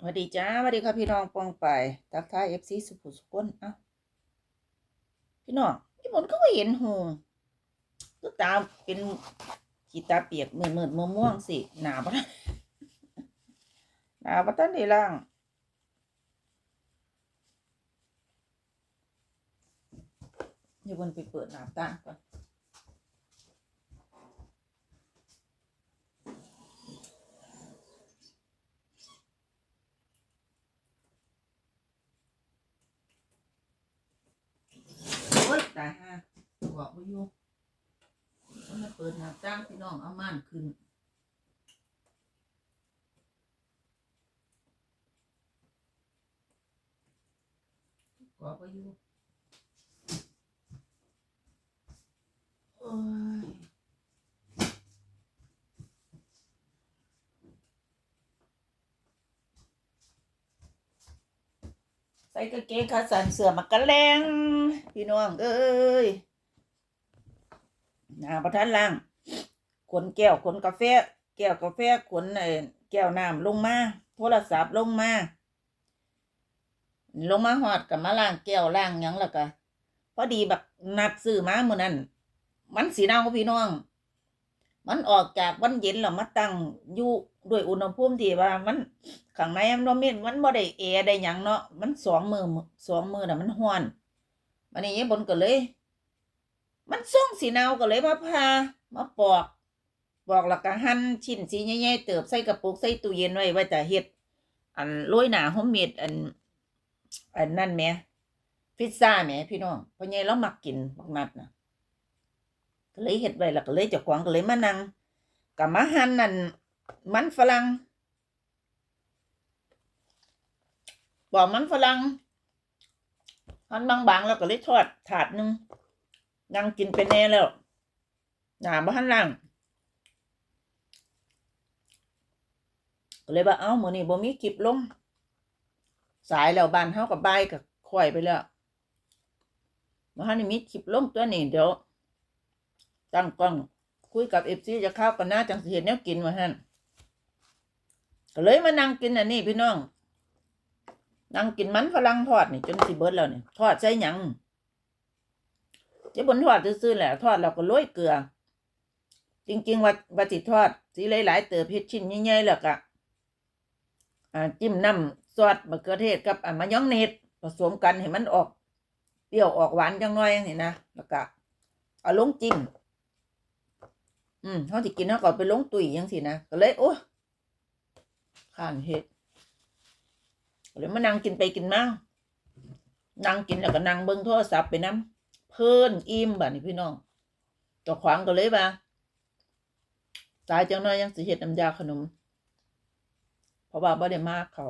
สวัสดีจ้าสวัสดีครับพี่น้องปองไปทักทายเอฟซีสุขุสุขนเอ้าพี่น้องพี่มนต์ก็ไม่เห็นหูก็ตาเป็นขีตาเปียกเหมืดมืดม่วงม่วงสิหนาปะหนาปะตันดีล่างเดี๋ยวมันไปเปิดหน้าต่างก่อนโอ๊ย ตายฮะบอกว่าอยู่มันมาเปิดหน้าต่างพี่น้องเอาม่านขึ้นบอกว่าอยู่โอ้ย ส่กางเกงขาสั้นเสื้อมักกะแลงพี่น้องเอ้ยนาประทันล่างขนแก้วขนกาแฟ แก้วกาแฟขนไอ้แก้วน้ำลงมาโทรศัพท์ลงมาลงมาหอดกับมาล้างแก้วล้างยังล้วก็พอดีแบบนัดซื้อมาเมื่อนั้น มันสีเน่าพี่น้อง มันออกจากวันเย็นแล้วมาตั้งอยู่ ด้วยอุณหภูมิที่ว่ามันข้างในมันบ่มีมันบ่ได้แอร์ได้หยังเนาะมันสองมือสองมือน่ะมันร้อนวันนี้ยายบนก็เลย มันส่งสีเนาก็เลยมาพามาปอกปอกแล้วก็หั่นชิ้นสีใหญ่ๆเติบใส่กระปุกใส่ตู้เย็นไว้ไว้จะเฮ็ดอันโรยหนาหอมเม็ดอัน อันนั่นแหม่พิซซ่าแหม่พี่น้องเพราะไงเรามักกินบักนัดนะก็เลยเฮ็ดไว้แล้วก็เลยเจ้าของก็เลยมานั่งกับมาหั่นนั่น มันฝรั่งบอกมันฝรั่งหั่นบางๆแล้วก็เลยทอดถาดหนึงนั่งกินไปแน่แล้วหนาบ่หั่นล่างก็เลยว่าเอ้ามือนี้บ่มีคลิปลง สายแล้วบ้านเฮากับใบกับข่อยไปแล้วมาฮันนี่มีคลิปลงตัวนี้เดี๋ยวตั้งกล้องคุยกับเอฟซีจะเข้ากันหน้าจังสิเห็นแนวกินมาฮัน ก็เลยมานั่งกินอันนี้พี่น้อง นั่งกินมันฝรั่งทอดนี่จนสิเบิดแล้วนี่ทอดใส่หยังเจ๊บนทอดซื่อๆแหละทอดเราก็โรยเกลือ จริง ๆ ว่าว่าสิทอด สีหลายๆเติบเฮ็ดชิ้นใหญ่ๆแล้วก็จิ้มน้ำซอสมะเขือเทศกับมายองเนสผสมกันให้มันออกเปรี้ยวออกหวานจังน่อยนี่นะแล้วก็เอาลงจิ้มอืมเขาสิกินเขาก็เอาไปลงตุ๋ยยังสินะก็เลยโอ้ ข้านเฮ็ดก็เลยมานั่งกินไปกินมานั่งกินแล้วก็นั่งเบิ่งโทรศัพท์ไปน้ำเพิ่นอิ่มบัดนี้พี่น้องเจ้าขวางก็เลยว่าตายจังหน่อยยังสิเฮ็ดน้ำยาขนม เพราะว่าบ่ได้มากเขา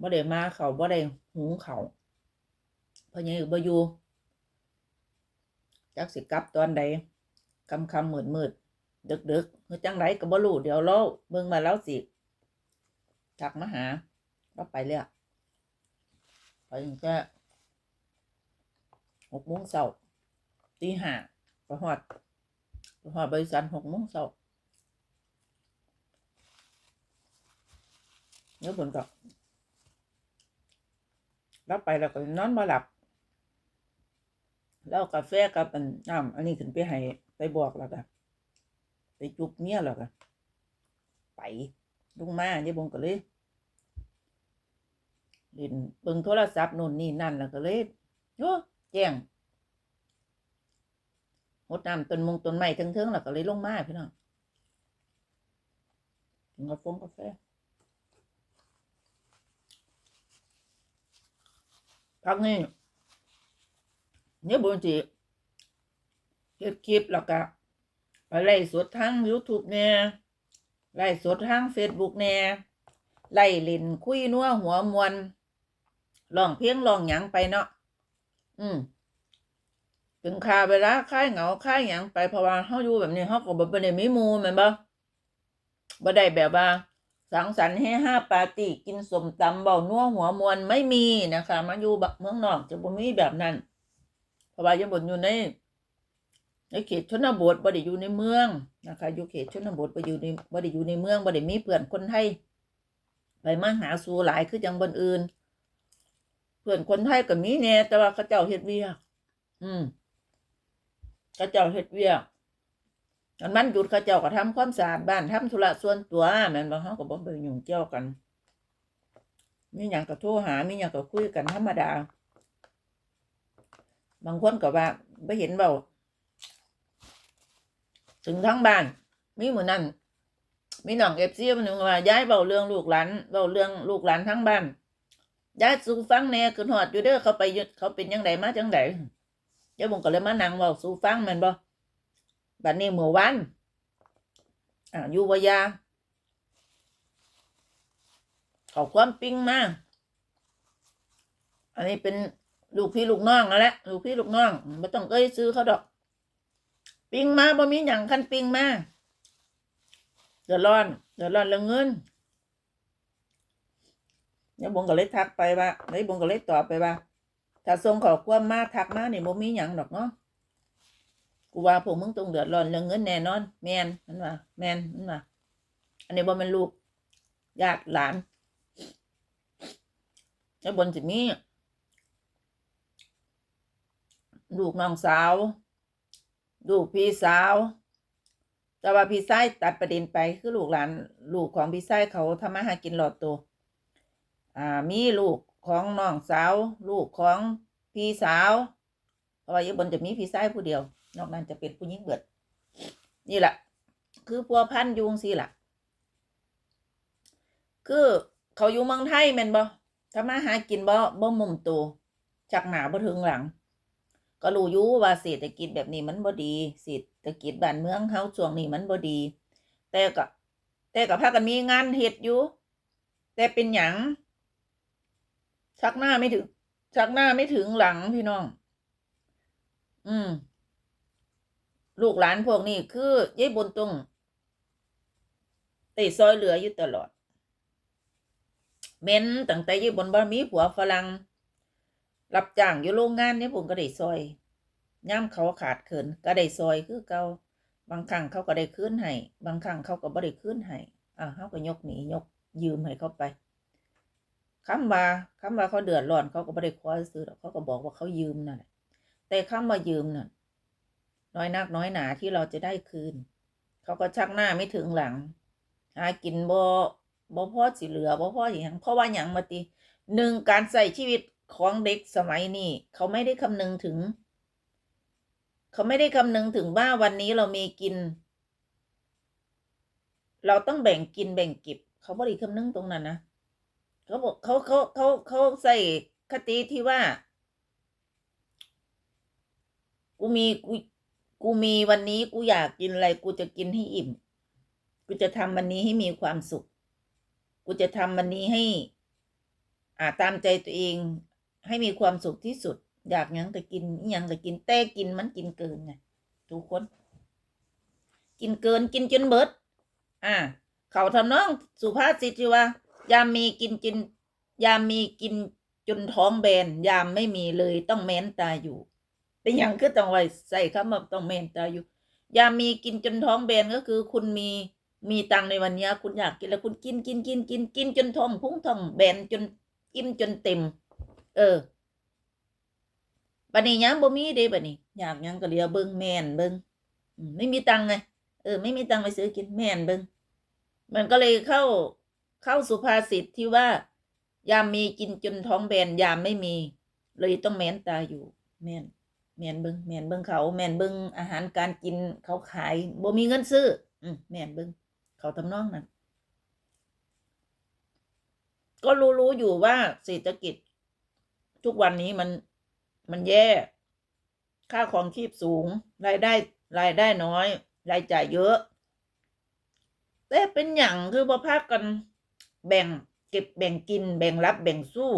บ่ได้มาเขาบ่ได้หุงเขาเพราะยังบ่อยู่จักสิกลับตอนใดคำคำมืดมืดดึกดึกเฮ้จังไรก็บ่รู้เดี๋ยวเราเบิ่งมาแล้วสิ ทักมาหาเราไปเลยอะไปถึงแค่หกโมงเช้าตีห้าไปหอดไปหอดบริษัทหกโมงเช้าเดี๋ยวผลก็รับไปแล้วก็นอนมาหลับแล้วกาแฟกับอันน้ำอันนี้ขึ้นไปให้ไปบอกแล้วก็ไปจุกเมียแล้วก็ไป ลุงมาเนี่ยบงก็เลยเล่นเบิ่งโทรศัพท์นู่นนี่นั่นแล้วก็เลยโอ้แจ้งหดน้ำต้นมงต้นไม้เทิงๆแล้วก็เลยลงมาพี่น้องกินกาแฟกาแฟพักนี่เนี่ยบงทีเฮ็ดคลิปแล้วก็ไปไล่สดทาง YouTube เนี่ย ไล่สดทาง Facebook เนี่ยไล่ล่นคุยนัวหัวมวนร้องเพลงร้องหยังไปเนาะอืมถึงคาเวลาคลายเหงาคลายหยังไปเพราะว่าเฮาอยู่แบบนี้เฮาก็บ่ได้มีหมู่แม่นบ่บ่ได้แบบว่าสังสรรค์ให้ห้าปาร์ตี้กินสมตำเบานัวหัวมวนไม่มีนะคะ มาอยู่บักเมืองนอกจะบ่มีแบบนั้น เพราะว่ายังบนอยู่ใน ในเขตชนบทบ่ได้อยู่ในเมืองนะคะอยู่เขตชนบทบ่อยู่ในบ่ได้อยู่ในเมืองบ่ได้มีเพื่อนคนไทยไปมาหาสู่หลายคือจังบนอื่น เพื่อนคนไทยก็มีแน่แต่ว่าเขาเจ้าเฮ็ดเวียกอืมเขาเจ้าเฮ็ดเวียกอันมันหยุดเขาเจ้าก็ทำความสะอาดบ้านทำธุระส่วนตัวแม่นบ่เฮาก็บ่ไปยุ่งเกี่ยวกันมีหยังก็โทรหามีหยังก็คุยกันธรรมดา บางคนก็ว่าไม่เห็นเบา ถึงทั้งบ้านมีเหมือนนั่นมีน้องเอฟซีมันหนึ่งว่าย้ายเบาเรื่องลูกหลานเบาเรื่องลูกหลานทั้งบ้านย้ายสู่ฟังแน่ขึ้นหอดอยู่เด้อเขาไปเขาเป็นยังไงมาจังไดเดี๋ยวผมก็เลยมานั่งเบาสู่ฟังมันบ่บัดนี้เมื่อวันอ่าอยู่วายาขาความปิ้งมากอันนี้เป็นลูกพี่ลูกน้องนั่นแหละลูกพี่ลูกน้องไม่ต้องเอ้ยซื้อเขาดอก ปิงมาบ่มีหยังคันปิงมาเดือดร้อนเดือดร้อนเรื่องเงินเนี่ยบงก็เลยทักไปว่าเลยบงก็เลยตอบไปว่า ถ้าส่งขอความมาทักมาเนี่ยบ่มีหยังดอกเนาะกูว่าพวกมึงต้องเดือดร้อนเรื่องเงินแน่นอน แมนมันว่าแมนมันว่าอันนี้บ่ม่นลูกญาติหลานแล้วบนสิมีลูกน้องสาว ลูกพี่สาว แต่ว่าพี่ชายตัดประเด็นไปคือลูกหลานลูกของพี่ชายเขาทำมาหากินหลอดตัวอ่ามีลูกของน้องสาว ลูกของพี่สาวเพราะว่าอยู่บนจะมีพี่ชายผู้เดียว นอกนั้นจะเป็นผู้หญิงเบิด นี่แหละคือพัวพันยุงสิล่ะ คือเขาอยู่เมืองไทยแม่นบ่ทำมาหากินบ่บ่มุมตัวจากหนาบ่ถึงหลัง ก็รู้อยู่ว่าเศรษฐกิจแบบนี้มันบ่ดีเศรษฐกิจบ้านเมืองเฮาช่วงนี้มันบ่ดี แต่ก็แต่ก็พากันมีงานเฮ็ดอยู่ แต่เป็นหยังชักหน้าไม่ถึงชักหน้าไม่ถึงหลังพี่น้อง อืม ลูกหลานพวกนี้คือยายบนตรงติซอยเหลืออยู่ตลอด เม้นตั้งแต่ยายบนบ่มีผัวฝรั่ง รับจ้างอยู่โรงงานเนี่ยผมก็ได้ซอยย่ำเขาขาดเขินก็ได้ซอยคือเกาบางครั้งเขาก็ได้คืนให้บางครั้งเขาก็บ่ได้คืนให้อ่าเขาก็ยกหนียกยืมให้เขาไปคำว่าคำว่าเขาเดือดร้อนเขาก็บ่ได้ขอซื้อหรอกเขาก็บอกว่าเขายืมนั่นแหละแต่คำว่ายืมน่ะน้อยนักน้อยหนาที่เราจะได้คืน เขาก็ชักหน้าไม่ถึงหลัง หากินบ่บ่พอสิเหลือบ่พออย่างเพราะว่าอย่างมาติหนึ่งการใส่ชีวิต ของเด็กสมัยนี้เขาไม่ได้คำนึงถึง เขาไม่ได้คำนึงถึงว่าวันนี้เรามีกิน เราต้องแบ่งกินแบ่งเก็บเขาไม่ได้คำนึงตรงนั้นนะเขาบอกเขาเขาเขาเขาใส่คติที่ว่า กูมีกูกูมีวันนี้กูอยากกินอะไรกูจะกินให้อิ่ม กูจะทำวันนี้ให้มีความสุข กูจะทำวันนี้ให้ อ่าตามใจตัวเอง ให้มีความสุขที่สุด อยากยังก็กินยังก็กินแต่กินมันกินเกินไงทุกคน กินเกินกินจนเบิด อ่า เขาทำน้องสุภาษิตที่ว่ายามมีกินจิน ยามมีกินจนท้องแบน ยามไม่มีเลยต้องแม้นตาอยู่ เป็นอย่างคือต้องไว้ใส่คำว่าต้องแม้นตาอยู่ ยามมีกินจนท้องแบนก็คือ คุณมีมีตังในวันนี้คุณอยากกินแล้วคุณกินกินกินกินกินจนท้องพุ่งท้องแบนจนอิ่มจนเต็ม เออบัดนี้ยังบ่มีเด้บัดนี้ อยากยังก็เลียวเบิ่งแม่นเบิ่งไม่มีตังไงเออ ไม่มีตังไปซื้อกินแม่นเบิ่งมันก็เลยเข้าเข้าสุภาษิตที่ว่ายามมีกินจนท้องแบนยามไม่มี เลยต้องแม่นตาอยู่ แม่นแม่นเบิ่งแม่นเบิ่งเขา แม่นเบิ่งอาหารการกินเขาขายบ่มีเงินซื้อ อืมแม่นเบิ่งเขาทำนองนั้นก็รู้ๆอยู่ว่าเศรษฐกิจ ทุกวันนี้มันมันแย่ ค่าของชีพสูง รายได้รายได้น้อย รายจ่ายเยอะ แต่เป็นอย่างคือพอพักกันแบ่งเก็บแบ่งกิน แบ่งรับแบ่งสู้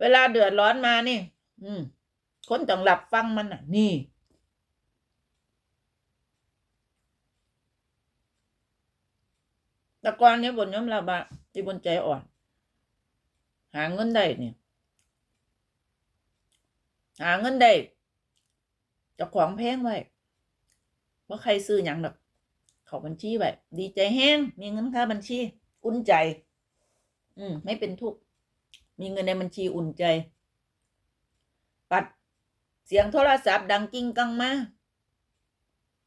เวลาเดือดร้อนมานี่ อืม คนต้องหลับฟังมันอะ นี่แต่ก่อนเนี้บนยอมรับบะที่บนใจอ่อน หาเงินได้เนี่ยหาเงินได้จะของแพงไว้ว่าใครซื้อหยังดอกเขาบัญชีไว้ดีใจแห้งมีเงินค่าบัญชีอุ่นใจ อืม ไม่เป็นทุกข์มีเงินในบัญชีอุ่นใจ ปัดเสียงโทรศัพท์ดังกิ้งกังมา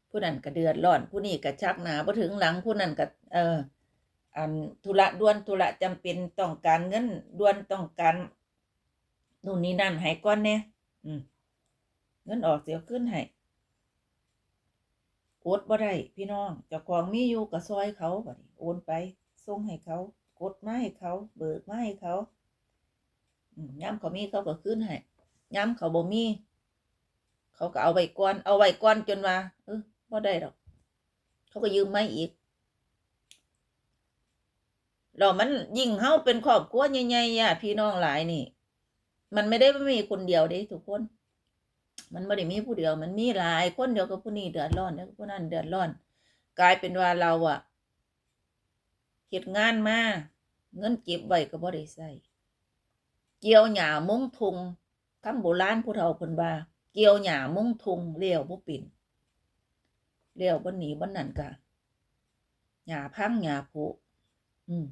ผู้นั้นก็เดือดร้อน ผู้นี้ก็ชักหนาพอถึงหลังผู้นั้นก็เออ อันธุระด่วนธุระจำเป็นต้องการเงินด่วนต้องการนู่นนี่นั่นให้ก้อนเนี่ยเงินออกเสียขึ้นให้โอดบ่ได้พี่น้องเจ้าของมีอยู่ก็ซอยเขาบัดนี้โอนไปส่งให้เขา กดมาให้เขา เบิกมาให้เขาย้ำเขามีเขาก็ขึ้นให้ย้ำเขาบ่มี เขาก็เอาไว้ก่อนเอาไว้ก่อนจนว่าเออบ่ได้ดอก เขาก็ยืมไม่อีก เรามันยิ่งเฮาเป็นครอบครัวใหญ่ๆญาติพี่น้องหลายนี่ มันไม่ได้มีคนเดียวเด้ทุกคน มันไม่ได้มีผู้เดียว มันมีหลายคนเดียวกับผู้นี้เดือดร้อนเดียวกับผู้นั้นเดือดร้อน กลายเป็นว่าเราอะเหตุงานมาเงินเก็บไว้ก็บ่ได้ใส่เกี่ยวหญ้ามุงทุงคำโบราณผู้เฒ่าเพิ่นว่าเกี่ยวหญ้ามุงทุงเลี้ยวบ่ปิ่นเลี้ยวบ่หนีบ่นั่นกะหญ้าพังหญ้าผุอืม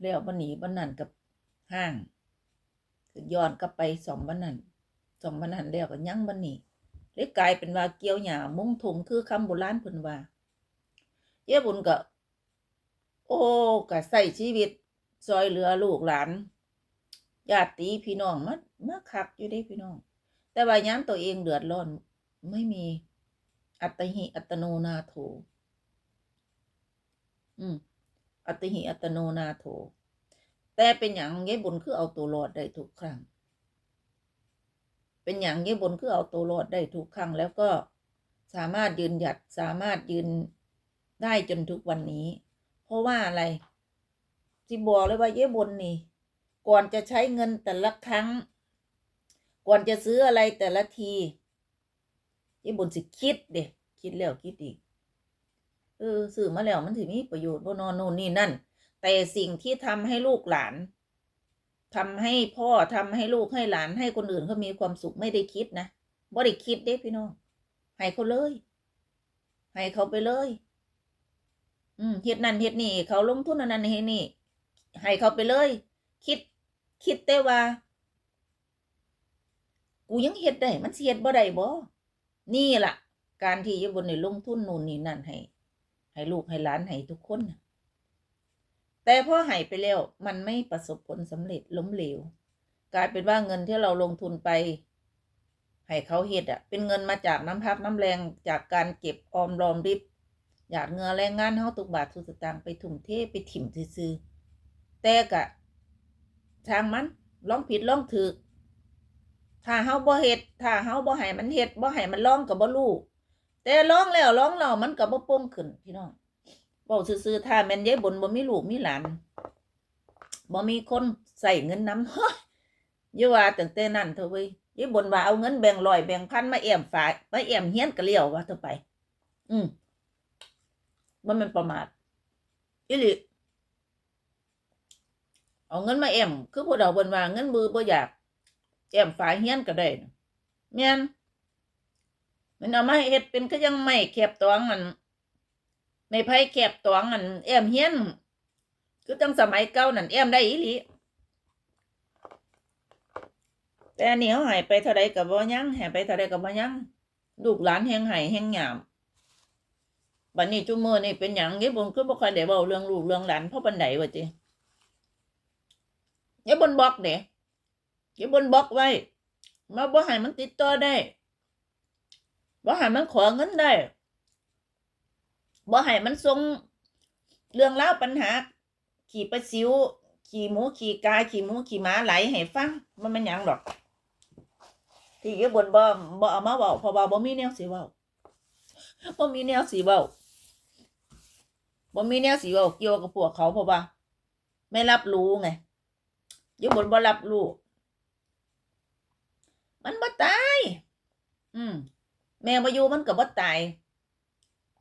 เลี้ยวบ่หนีบ่นั่นกับห้างคือย้อนกลับไปสองบ่นั่นสองพันหันแล้วก็ยังบันหนีเลยกลายเป็นว่าเกี่ยวหญ้ามุ่งถุงคือคำโบราณเพิ่นว่าเย้บุญก็โอ้ก็ใส่ชีวิตซอยเหลือลูกหลานญาติพี่น้องมามาคักอยู่ได้พี่น้อง แต่ว่าย้ำตัวเองเดือดร้อนไม่มีอัตหิอัตโนนาโถอืม อัตหิอัตโนนาโถ แต่เป็นอย่างเย้บุญคือเอาตัวรอดได้ทุกครั้ง เป็นอย่างนี้บนคือเอาตัวรอดได้ทุกครั้ง แล้วก็สามารถยืนหยัดสามารถยืนได้จนทุกวันนี้ เพราะว่าอะไรที่บอกเลยว่าเย้บนนี่ ก่อนจะใช้เงินแต่ละครั้ง ก่อนจะซื้ออะไรแต่ละทีเย้บนสิคิดเด็คิดแล้วคิดอีก เออซื้อมาแล้วมันถึงมีประโยชน์บ่นอนโน่นนี่นั่น แต่สิ่งที่ทำให้ลูกหลานทำให้พ่อทำให้ลูกให้หลานให้คนอื่นเขามีความสุขไม่ได้คิดนะบ่ได้คิดเด้พี่น้องให้เขาเลย ให้เขาไปเลย อืมเฮ็ดนั่นเฮ็ดนี่ เขาลงทุนนนั้นเฮ็ดนี่ ให้เขาไปเลย คิด คิดแต่ว่า กูยังเฮ็ดได้ มันสิเฮ็ดบ่ได้บ่นี่ล่ะ การที่ยบนในลงทุนนู่นนี่นั่นให้ ให้ลูกให้หลานให้ทุกคนแต่พอใหายไปแล้วมันไม่ประสบผลสำเร็จล้มเหลว กลายเป็นว่าเงินที่เราลงทุนไปให้เขาเฮ็ดอะ เป็นเงินมาจากน้ำพักน้ำแรงจากการเก็บออมรอมริบหยาดเงือแรงงานเฮาทุกบาททุกสตางค์ไปถุ่มเทไปถิ่มซื่อแต่กะทางมันลองผิดลองถูกถ้าเฮาบ่เฮ็ดถ้าเฮาบ่ให้มันเฮ็ดบ่ให้มันลองก็บ่รู้ แต่ลองแล้วลองแล้วมันก็บ่โป่งขึ้นพี่น้องบอกซื่อๆถ้าแม่นยายบนบ่มีลูกมีหลานบ่มีคนใส่เงินน้ำเฮ้ยอย่ว่าตั้งแต่นั้นเถอะเว้ยยายบนว่าเอาเงินแบ่งร้อยแบ่งพันมาแอมฝ่ากมาแอมเฮี้ยนก็เลี้ยวว่าเถอะไป อืมบ่แมันประมาทอีหลีเอาเงินมาแอมคือพวกเราบนว่าเงินมือบ่อยากแอมฝ่ากเฮี้ยนก็ได้นะแม่น มันเอามาเฮ็ดเป็นก็ยังไม่แคบตองมันในไพ่แคบตองอันแอมเฮียนคือตั้งสมัยเก่านั่นแอมได้อีหลีแต่อันนี้เขาหายไปเท่าใดกับบ่ยังหายไปเท่าใดกับบ่ยังลูกหลานแหงหายแหงหยามบัดนี้จุ่มือนี่เป็นหยังเงี้ยบนคือบ่ค่อยได้เว้าเรื่องลูกเรื่องหลานเพราะปันไดวะจิเงี้ยบนบล็อกเด้เงี้ยบนบล็อกไว้มาบ่ให้มันติดต่อได้ บ่ให้มันขอเงินได้บ่ให้มันส่งเรื่องเล่าวปัญหา ขี่ปลาซิว ขี่หมูขี่กายขี่หมูขี่ม้าไหลให้ฟังมันเป็นหยังดอก ที่อยู่บนบ่บ่เอามาเว้าเพราะว่าบ่มีแนวสิเว้าบ่มีแนวสิเว้าบ่มีแนวสิเว้าเกี่ยวกับพวกเขาเพราะว่าไม่รับรู้ไงอยู่บนบ่รับรู้ มันบ่ตาย อืม แม่มาอยู่มันก็บ่ตาย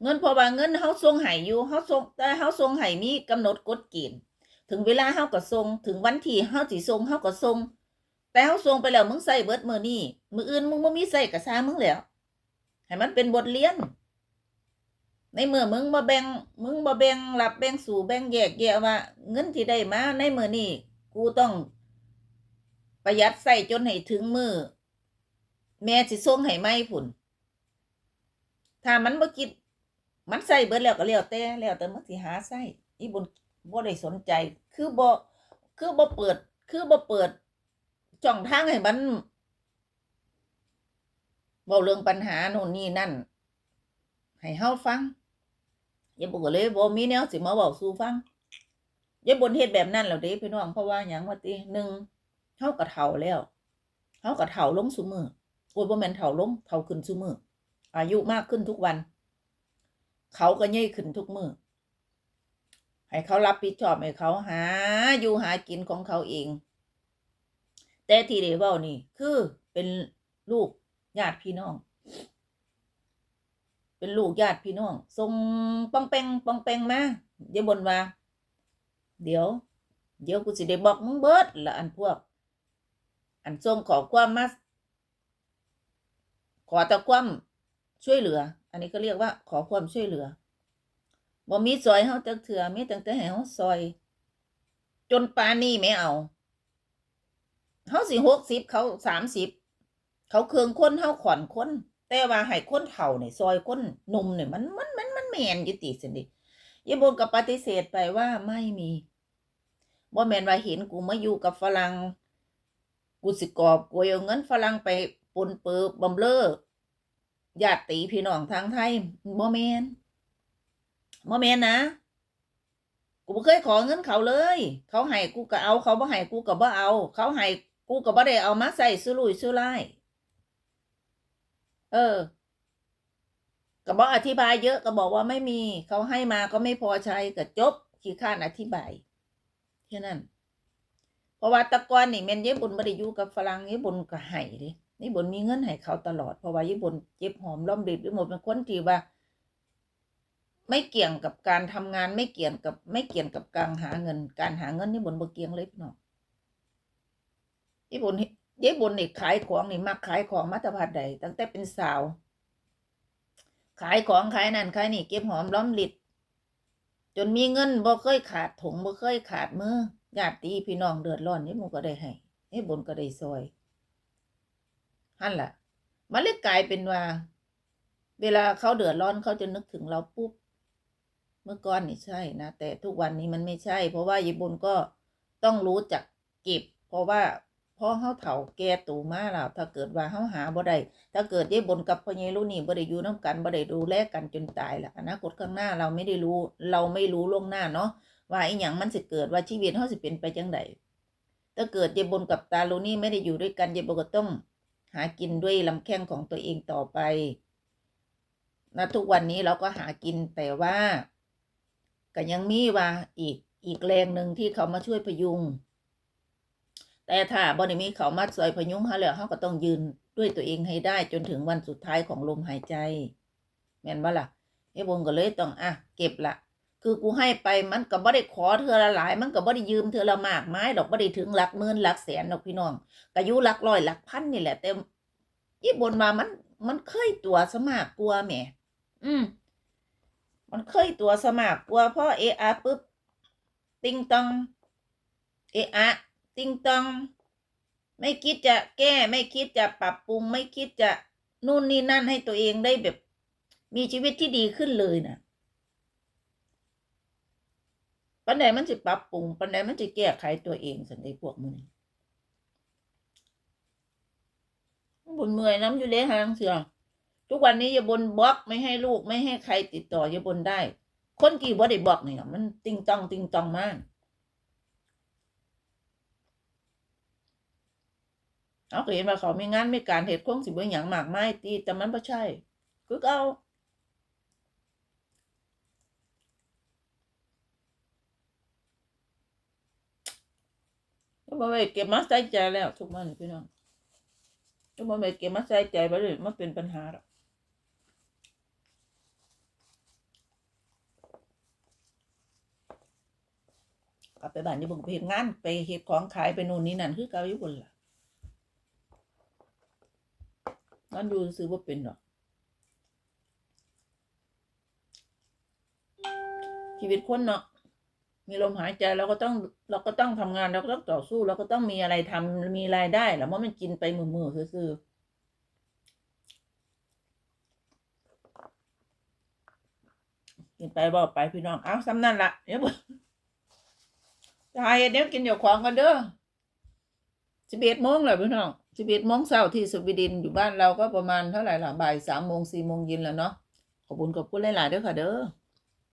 เงินพอว่าเงินเฮาส่งให้อยู่เฮาส่งแต่เฮาส่งให้มีกำหนดกฎเกณฑ์ถึงเวลาเฮาก็ส่งถึงวันที่เฮาสิส่งเฮาก็ส่งแต่เฮาส่งไปแล้วมึงใส่เบิดมื้อนี้มื้ออื่นมึงบ่มีใส่ก็ซามึงแล้วให้มันเป็นบทเรียน ในเมื่อมึงบ่แบ่งมึงบ่แบ่งรับแบ่งสู่แบ่งแยกแยะว่า เงินที่ได้มาในมื้อนี้กูต้องประหยัดใส่จนให้ถึงมือแม่สิส่งให้ไหมพุ่น ถ้ามันบ่คิดมันใส่เบิดแล้วก็แล้วแต่แล้วแต่มันสิหาใส่อีบุญบ่ได้สนใจ คือบ่คือบ่เปิด คือบ่เปิดช่องทางให้มันเว้าเรื่องปัญหาโน่นนี่นั่น ให้เฮาฟังยายบุก็เลยบ่มีแนวสิมาเว้าสู่ฟังยายบุญเฮ็ดแบบนั้นแล้วเด้พี่น้องเพราะว่าหยังว่าติหนึ่งเฮาก็เฒ่าแล้วเฮาก็เฒ่าลงซุมือโอ้ยบ่แม่นเฒ่าลงเฒ่าขึ้นซุมือ อายุมากขึ้นทุกวัน เขาก็ใหญ่ขึ้นทุกมือให้เขารับผิดชอบให้เขาหาอยู่หากินของเขาเอง แต่ที่เดวานี่ คือเป็นลูกญาติพี่น้อง เป็นลูกญาติพี่น้องส่งปองแปงปองแปงมาอย่าบ่นว่า เดี๋ยว เดี๋ยวกูสิได้บอกมึงเบิดละอันพวก อันส่งขอความมาขอตะความ ช่วยเหลือ อันนี้ก็เรียกว่าขอความช่วยเหลือบ่มีซอยเฮาจักเถื่อมีตั้งแต่ให้เฮาซอย จนปานนี้ไม่เอาเฮาสิ60เขา30เขาเคืองคนเฮาขอนคน แต่ว่าให้คนเฒ่าเนี่ยซอยคนหนุ่มเนี่ยมันมันมันมันแม่นอยู่ติซั่นดิยายบนก็ปฏิเสธไปว่าไม่มีบ่แม่นว่าเห็นกูมาอยู่กับฝรั่งกูสิกอบกูเอาเงินฝรั่งไปปนเปื้อบำเลอ ญาติพี่น้องทางไทยบ่แมนบ่แมนนะกูบ่เคยขอเงินเขาเลย เขาให้กูก็เอาเขาบ่ให้กูก็บ่เอา เขาให้กูก็บ่ได้เอามาใส่สุรุ่ยสุร่ายเออก็บอกอธิบายเยอะก็บอกว่าไม่มีเขาให้มาก็ไม่พอใช้ก็จบขี้ข้านอธิบายแค่นั้นเพราะว่าตะกอนนี่แม่นญี่ปุ่นบ่ได้อยู่กับฝรั่งญี่ปุ่นก็ให้ดิ ญี่ปุ่นมีเงินให้เขาตลอด เพราะว่าญี่ปุ่นเจ็บหอมรอมริบไปหมดเป็นคนที่ว่า ไม่เกี่ยงกับการทำงานไม่เกี่ยงกับ ไม่เกี่ยงกับการหาเงิน การหาเงินญี่ปุ่นบ่เกี่ยงเลยพี่น้องญี่ปุ่นญี่ปุ่นนี่ขายของนี่มักขายของมาแตพัดใดตั้งแต่เป็นสาว ขายของขายนั่นขายนี่เก็บหอมรอมริบจนมีเงินบ่เคยขาดถุงบ่เคยขาดมือญาติพี่น้องเดือดร้อนญี่ปุ่นก็ได้ให้ญี่ปุ่นก็ได้ซอย หั่นแหละมันเลยกลายเป็นว่า เวลาเขาเดือดร้อนเขาจะนึกถึงเราปุ๊บเมื่อก่อนนี่ใช่นะแต่ทุกวันนี้มันไม่ใช่ เพราะว่าญี่ปุ่นก็ต้องรู้จักเก็บ เพราะว่าพอเขาเฒ่าแก่ตูมาแล้วถ้าเกิดว่าเขาหาบ่ได้ถ้าเกิดญี่ปุ่นกับพ่อเยรุ่นี่บ่ได้อยู่น้ากันบ่ได้ดูแลกันจนตายล่ะอนาคตข้างหน้าเราไม่ได้รู้ เราไม่รู้ล่วงหน้าเนาะว่าอีหยังมันสิเกิดว่าชีวิตเขาสิเป็นไปจังไดถ้าเกิดเยบนกับตาลูนี่ไม่ได้อยู่ด้วยกันเยบนก็ต้อง หากินด้วยลำแข้งของตัวเองต่อไปนะทุกวันนี้เราก็หากินแต่ว่าก็ยังมีว่าอีกอีกแรงหนึ่งที่เขามาช่วยพยุง แต่ถ้าบริมีเขามาช่วยพยุงเขาแล้วเขาก็ต้องยืนด้วยตัวเองให้ได้จนถึงวันสุดท้ายของลมหายใจ แม่นว่าล่ะเอ้บนก็เลยต้องอะเก็บละ คือกูให้ไปมันก็บ่ได้ขอเธอละหลาย มันก็บ่ได้ยืมเธอละมากไม้ดอกบ่ได้ถึงหลักหมื่นหลักแสนดอกพี่น้องก็อยู่หลักร้อยหลักพันนี่แหละแต่ยี่บนมามัน มันเคยตัวสมากกลัวแหมอืม มันเคยตัวสมากกลัวเพราะเอะอะปุ๊บติงตองเอะอะติงตอง ไม่คิดจะแก้ไม่คิดจะปรับปรุง ไม่คิดจะนู่นนี่นั่นให้ตัวเองได้แบบ มีชีวิตที่ดีขึ้นเลยน่ะ ปันใดมันจะปรับปรุงปันใดมันจะแก้ไขตัวเองสันไดพวกมึงบนเมื่อยน้ำอยู่เลยหางเสือทุกวันนี้อย่าบนบล็อกไม่ให้ลูกไม่ให้ใครติดต่ออย่าบนได้ คนกี่บ่ได้บล็อกเนี่ยมันติงตองติงตองมากเขาเห็นว่าเขามีงานไม่การเหตุคงสิบอย่างมากไม่ตีแต่มันไม่ใช่ คือเอา บ่ไปเก็บมาใส่ใจแล้ว ทุกวันพี่น้องก็บ่ไปเก็บมาใส่ใจไปเลยมันเป็นปัญหาหรอกกลับไปบ้านญี่ปุ่นไปเฮ็ดงาน ไปเฮ็ดของขายไปนู่นนี่นั่นคือเก่าญี่ปุ่นล่ะมันดูซื้อว่าเป็นหรอกชีวิตคนเนาะ มีลมหายใจเราก็ต้องเราก็ต้องทำงานเราก็ต้องต่อสู้เราก็ต้องมีอะไรทำมีรายได้แหละเพราะมันกินไปมือมือๆซื่อกินไปบอกไปพี่น้องเอาซ้ำนั่นละเดี๋ยวบ่ตายเดี๋ยวกินเดี๋ยวของกันเด้อสิบเอ็ดโมงเลยพี่น้องสิบเอ็ดโมงเช้าที่สวีเดนอยู่บ้านเราก็ประมาณเท่าไหร่ล่ะบ่ายสามโมงสี่โมงเย็นแล้วเนาะขอบคุณขอบคุณหลายๆเด้อค่ะเด้อ